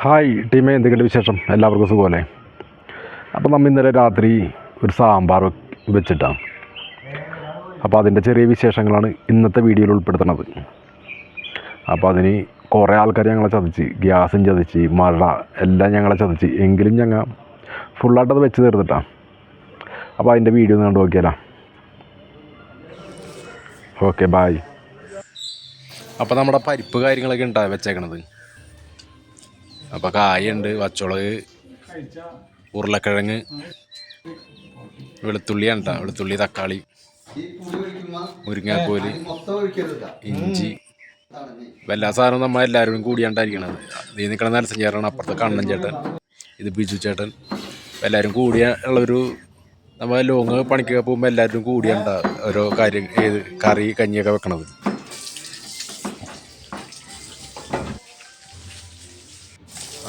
Hi ടീമേ എന്തെങ്കിലും വിശേഷം? എല്ലാവർക്കും സുഖമല്ലേ? അപ്പോൾ നമ്മൾ ഇന്നലെ രാത്രി ഒരു സാമ്പാർ വെച്ചിട്ടാണ്. അപ്പോൾ അതിന്റെ ചെറിയ വിശേഷങ്ങളാണ് ഇന്നത്തെ വീഡിയോയിൽ ഉൾപ്പെടുത്തുന്നത്. അപ്പോൾ അതിന് കുറേ ആൾക്കാർ ഞങ്ങളെ ചതിച്ച് ഗ്യാസും ചതിച്ച് മഴ എല്ലാം ഞങ്ങളെ ചതിച്ച് എങ്കിലും ഞങ്ങൾ ഫുള്ളായിട്ട് അത് വെച്ച് തീർത്തിട്ടാണ് അപ്പോൾ അതിന്റെ വീഡിയോ ഒന്ന് കണ്ടു നോക്കിയാലോ? ഓക്കെ ബായ് അപ്പോൾ നമ്മുടെ പരിപ്പ് കാര്യങ്ങളൊക്കെ ഉണ്ടാ വെച്ചേക്കണത്. അപ്പോൾ കായുണ്ട് വച്ചുളക് ഉരുളക്കിഴങ്ങ് വെളുത്തുള്ളിയാണ് കേട്ടോ വെളുത്തുള്ളി തക്കാളി മുരിങ്ങാക്കോൽ ഇഞ്ചി. എല്ലാ സാധനവും നമ്മൾ എല്ലാവരും കൂടിയാണ്ടായിരിക്കണത് നീ നിൽക്കണ നരസൻ ചേട്ടനാണ് അപ്പുറത്തെ കണ്ണൻ ചേട്ടൻ ഇത് ബിജു ചേട്ടൻ. എല്ലാവരും കൂടിയ ഉള്ളൊരു നമ്മൾ ലോങ് പണിക്കൊക്കെ പോകുമ്പോൾ എല്ലാവരും കൂടിയാണ്ട ഓരോ കാര്യം ഏത് കറി കഞ്ഞിയൊക്കെ വെക്കണത്.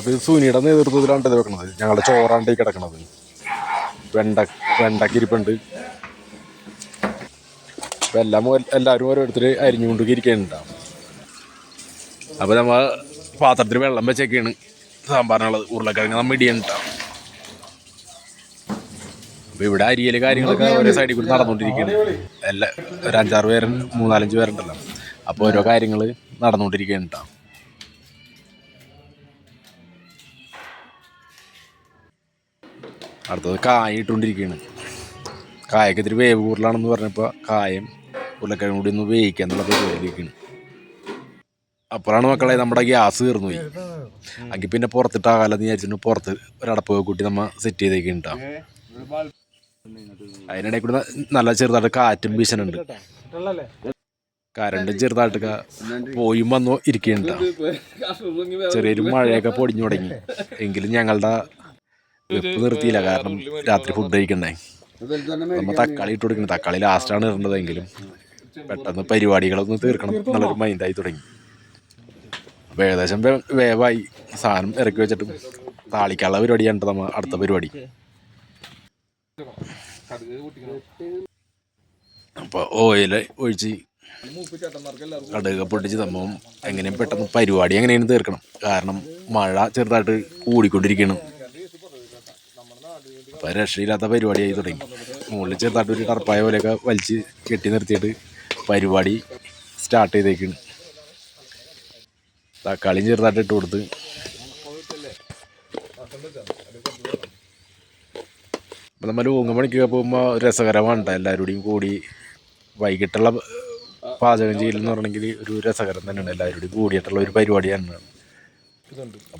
അപ്പോൾ ഇത് സുനിയുടെ നേതൃത്വത്തിലാണ് ഇത് വെക്കണത്. ഞങ്ങളുടെ ചോറാണ്ട് ഈ കിടക്കണത്. വെണ്ട വെണ്ടക്കിരിപ്പുണ്ട് എല്ലാം എല്ലാവരും ഓരോരുത്തർ അരിഞ്ഞുകൊണ്ട് ഇരിക്കുന്നുണ്ടാവും അപ്പോൾ നമ്മൾ പാത്രത്തിൽ വെള്ളം വെച്ചൊക്കെയാണ് സാമ്പാറിനുള്ളത്. ഉരുളക്കിഴങ്ങ് നമ്മൾ ഇടിയുണ്ടാവും അപ്പോൾ ഇവിടെ അരിയൽ കാര്യങ്ങളൊക്കെ ഓരോ സൈഡിൽ കൂടി നടന്നുകൊണ്ടിരിക്കുകയാണ് എല്ലാ ഒരു അഞ്ചാറ് പേരുണ്ട് മൂന്നാലഞ്ച് പേരുണ്ടല്ലോ. അപ്പോൾ ഓരോ കാര്യങ്ങൾ നടന്നുകൊണ്ടിരിക്കുകയുണ്ടാവും അടുത്തത് കായ ഇട്ടുകൊണ്ടിരിക്കുകയാണ് കായൊക്കെ ഇത്തിരി വേവ് കൂടുതലാണെന്ന് പറഞ്ഞപ്പോൾ കായം ഉരുളക്കിഴങ്ങ് കൂടി ഒന്ന് വേവിക്കുക എന്നുള്ള പരിപാടിയിലേക്കാണ് അപ്പോഴാണ് മക്കളെ നമ്മുടെ ഗ്യാസ് തീർന്നു പോയി. അങ്ങനെ പിന്നെ പുറത്തിട്ടാകാലെന്ന് വിചാരിച്ചിട്ട് പുറത്ത് ഒരടപ്പ് കൂട്ടി നമ്മൾ സെറ്റ് ചെയ്തേക്കുണ്ടാവും അതിനിടയിൽ കൂടി നല്ല ചെറുതായിട്ട് കാറ്റും വീശനുണ്ട് കരണ്ടും ചെറുതായിട്ട് പോയും വന്നു ഇരിക്കുന്നുണ്ടാവും ചെറിയൊരു മഴയൊക്കെ പൊടിഞ്ഞു തുടങ്ങി. എങ്കിലും ഞങ്ങളുടെ വെപ്പ് നിർത്തിയില്ല. കാരണം രാത്രി ഫുഡ് കഴിക്കണ്ടേ നമ്മൾ തക്കാളി ഇട്ട് കൊടുക്കണം തക്കാളി ലാസ്റ്റാണ് ഇടേണ്ടതെങ്കിലും പെട്ടെന്ന് പരിപാടികളൊന്ന് തീർക്കണം എന്നുള്ളൊരു മൈൻഡായി തുടങ്ങി. അപ്പോൾ ഏകദേശം വേവായി. സാധനം ഇറക്കി വെച്ചിട്ട് താളിക്കാനുള്ള പരിപാടിയാണ് നമ്മൾ അടുത്ത പരിപാടി. അപ്പോൾ ഓയിൽ ഒഴിച്ച് കടുക പൊട്ടിച്ച് സംഭവം എങ്ങനെയും പെട്ടെന്ന് പരിപാടി എങ്ങനെയും തീർക്കണം. കാരണം മഴ ചെറുതായിട്ട് കൂടിക്കൊണ്ടിരിക്കണം രക്ഷയില്ലാത്ത പരിപാടിയായി തുടങ്ങി. മുകളിൽ ചെറുതായിട്ട് ഒരു ടർപ്പായ പോലെയൊക്കെ വലിച്ച് കെട്ടി നിർത്തിയിട്ട് പരിപാടി സ്റ്റാർട്ട് ചെയ്തേക്കാണ്. തക്കാളിയും ചെറുതായിട്ട് ഇട്ട് കൊടുത്ത്. അപ്പം നമ്മൾ ഊങ്ങ പണിക്കൊക്കെ പോകുമ്പോൾ രസകരമാണ് ട്ടോ എല്ലാവരും കൂടി വൈകിട്ടുള്ള പാചകം ചെയ്യലെന്ന് പറഞ്ഞെങ്കിൽ ഒരു രസകരം തന്നെയാണ് എല്ലാവരുടെയും കൂടി കൂടിയിട്ടുള്ള ഒരു പരിപാടിയാണ്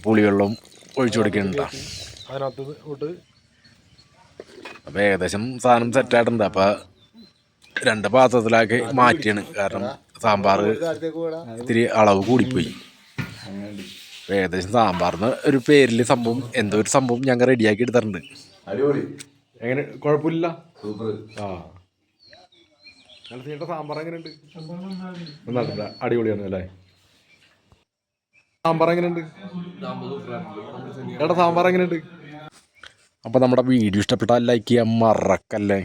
പുളിവെള്ളം ഒഴിച്ചു കൊടുക്കുന്നുണ്ടോ അതിനകത്ത് അപ്പോൾ ഏകദേശം സാധനം സെറ്റായിട്ടുണ്ട് അപ്പോൾ രണ്ട് പാത്രത്തിലാക്കി മാറ്റിയാണ്. കാരണം സാമ്പാർ ഇത്തിരി അളവ് കൂടിപ്പോയി. അപ്പോൾ ഏകദേശം സാമ്പാറിന് ഒരു പേരിൽ സംഭവം എന്തോ ഒരു സംഭവം ഞങ്ങൾ റെഡിയാക്കി എടുത്തിട്ടുണ്ട്. അടിപൊളി. എങ്ങനെ? കുഴപ്പമില്ല? സൂപ്പർ ആ. സാമ്പാർ എങ്ങനെയുണ്ട്? നന്നായിട്ടുണ്ട്. അടിപൊളിയാണ് അല്ലേ? സാമ്പാർ എങ്ങനെയുണ്ട്? ഏട്ടാ സാമ്പാർ എങ്ങനെയുണ്ട്? അപ്പോൾ നമ്മുടെ വീഡിയോ ഇഷ്ടപ്പെട്ടാൽ ലൈക്ക് ചെയ്യാൻ മറക്കല്ലേ?